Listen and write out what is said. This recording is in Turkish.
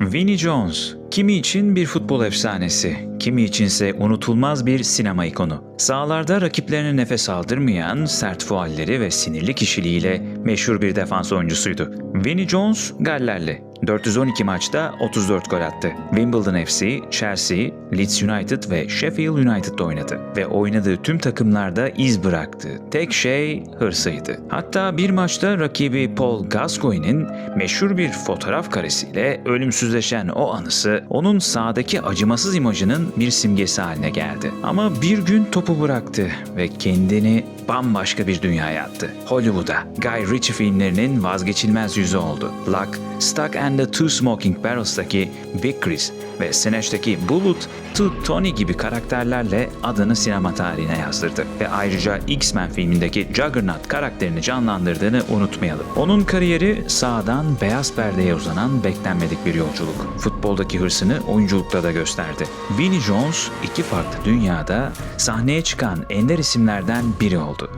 Vinnie Jones, kimi için bir futbol efsanesi, kimi içinse unutulmaz bir sinema ikonu. Sahalarda rakiplerine nefes aldırmayan sert fualleri ve sinirli kişiliğiyle meşhur bir defans oyuncusuydu. Vinnie Jones, Gallerli. 412 maçta 34 gol attı. Wimbledon FC, Chelsea, Leeds United ve Sheffield United'da oynadı ve oynadığı tüm takımlarda iz bıraktı. Tek şey hırsıydı. Hatta bir maçta rakibi Paul Gascoigne'in meşhur bir fotoğraf karesiyle ölümsüzleşen o anısı onun sahadaki acımasız imajının bir simgesi haline geldi. Ama bir gün topu bıraktı ve kendini bambaşka bir dünyaya attı. Hollywood'a Guy Ritchie filmlerinin vazgeçilmez yüzü oldu. Luck, Stuck and the Two Smoking Barrels'taki Big ve Snatch'taki Bullet, To Tony gibi karakterlerle adını sinema tarihine yazdırdı. Ve ayrıca X-Men filmindeki Juggernaut karakterini canlandırdığını unutmayalım. Onun kariyeri sağdan beyaz perdeye uzanan beklenmedik bir yolculuk. Futboldaki hırsını oyunculukta da gösterdi. Vinnie Jones iki farklı dünyada sahneye çıkan ender isimlerden biri oldu.